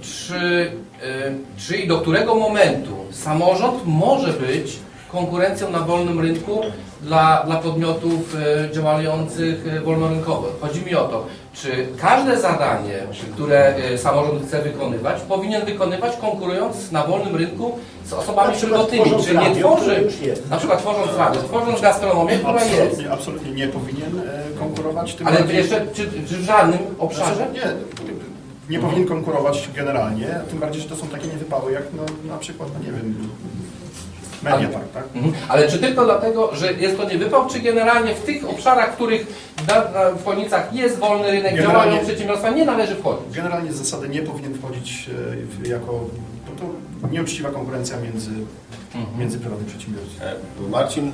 czy, y, czy i do którego momentu samorząd może być konkurencją na wolnym rynku dla, dla podmiotów y, działających y, wolnorynkowo. Chodzi mi o to, czy każde zadanie, które samorząd chce wykonywać, powinien wykonywać konkurując na wolnym rynku z osobami tworząc czy nie tworzy, jest. na przykład tworząc radio, tworząc gastronomię, która jest. Absolutnie, absolutnie nie powinien e, konkurować. Tym Ale bardziej- jeszcze, czy, czy w żadnym obszarze? Znaczy, nie, nie powinien konkurować generalnie, tym bardziej, że to są takie niewypały jak no, na przykład, no nie wiem, Mediapark, tak? Mhm. Ale czy tylko dlatego, że jest to niewypał, czy generalnie w tych obszarach, w których na, na, w Chojnicach jest wolny rynek, Generalnie- działają przedsiębiorstwa, nie należy wchodzić? Generalnie z zasady nie powinien wchodzić e, w- jako bo to nieuczciwa konkurencja między, między prywatnymi przedsiębiorcami. E, Marcin, e,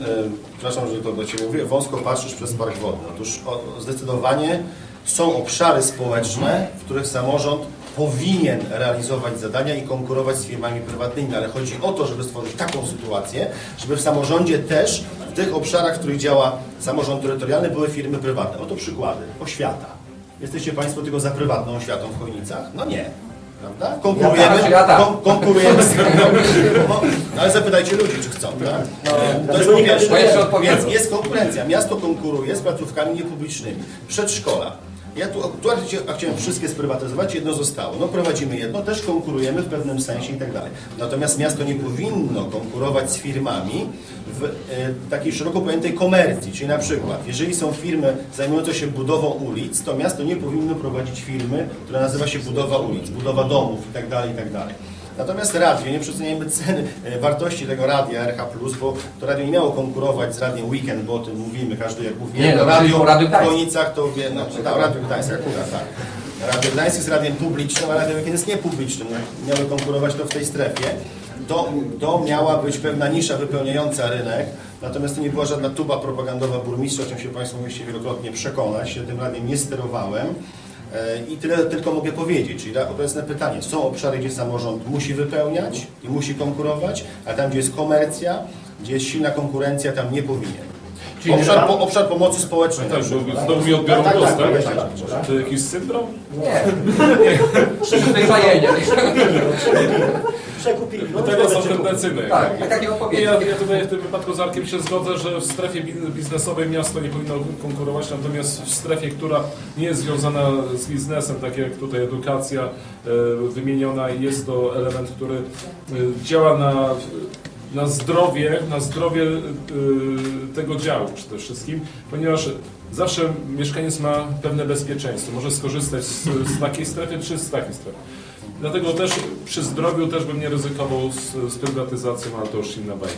przepraszam, że to do Ciebie mówię, wąsko patrzysz przez park wodny. Otóż o, zdecydowanie są obszary społeczne, w których samorząd powinien realizować zadania i konkurować z firmami prywatnymi, ale chodzi o to, żeby stworzyć taką sytuację, żeby w samorządzie też w tych obszarach, w których działa samorząd terytorialny, były firmy prywatne. Oto przykłady. Oświata. Jesteście Państwo tylko za prywatną oświatą w Chojnicach? No nie. Prawda? Konkurujemy, kon- konkurujemy z no, ale zapytajcie ludzi, czy chcą, tak? to jest po pierwsze. Jest konkurencja. Miasto konkuruje z placówkami niepublicznymi. Przedszkola. Ja tu, tu chcia- chciałem wszystkie sprywatyzować, jedno zostało. No prowadzimy jedno, też konkurujemy w pewnym sensie i tak dalej. Natomiast miasto nie powinno konkurować z firmami w e, takiej szeroko pojętej komercji. Czyli na przykład, jeżeli są firmy zajmujące się budową ulic, to miasto nie powinno prowadzić firmy, która nazywa się budowa ulic, budowa domów i tak dalej, i tak dalej. Natomiast radio, nie przeceniajmy ceny, e, wartości tego radia RH+, bo to radio nie miało konkurować z radiem Weekend, bo o tym mówimy, każdy jak mówi, Nie, no, radio Radiu w Gdańsk. Chojnicach to wie, no, tam Radio Gdańsk akurat, tak. Radio Gdańsk jest radiem publicznym, a Radio Weekend jest niepublicznym. No, Miały konkurować to w tej strefie. To, to miała być pewna nisza wypełniająca rynek, natomiast to nie była żadna tuba propagandowa burmistrza, o czym się Państwo mogliście wielokrotnie przekonać. Ja tym radiem nie sterowałem. E, I tyle tylko mogę powiedzieć, czyli na obecne pytanie. Są obszary, gdzie samorząd musi wypełniać i musi konkurować, a tam, gdzie jest komercja, gdzie jest silna konkurencja, tam nie powinien. Czyli Obszar, po, obszar pomocy społecznej. Tak, na przykład. bo znowu mi odbiorą Tak, tak, głos, tak, tak? tak, tak, tak. To jakiś syndrom? Nie. Przyzwyczajenie. Przekupili. No, Tego są tendencyjne. Tak, tak ja, ja tutaj w tym wypadku z Arkiem się zgodzę, że w strefie bi- biznesowej miasto nie powinno konkurować, natomiast w strefie, która nie jest związana z biznesem, tak jak tutaj edukacja e, wymieniona, jest to element, który e, działa na, na zdrowie, na zdrowie e, tego działu przede wszystkim, ponieważ zawsze mieszkaniec ma pewne bezpieczeństwo, może skorzystać z, z takiej strefy czy z takiej strefy. Dlatego też przy zdrowiu też bym nie ryzykował z, z prywatyzacją, ale to już inna bajka.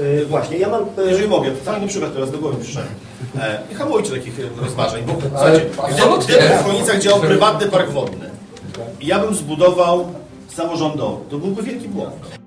Y, Właśnie, ja mam... y, Jeżeli mogę, fajny przykład teraz do głowy przyszedł. E, nie hamujcie takich e, rozważań, bo słuchajcie, absolutnie. gdyby w Chojnicach działał prywatny park wodny i ja bym zbudował samorządowy, to byłby wielki błąd.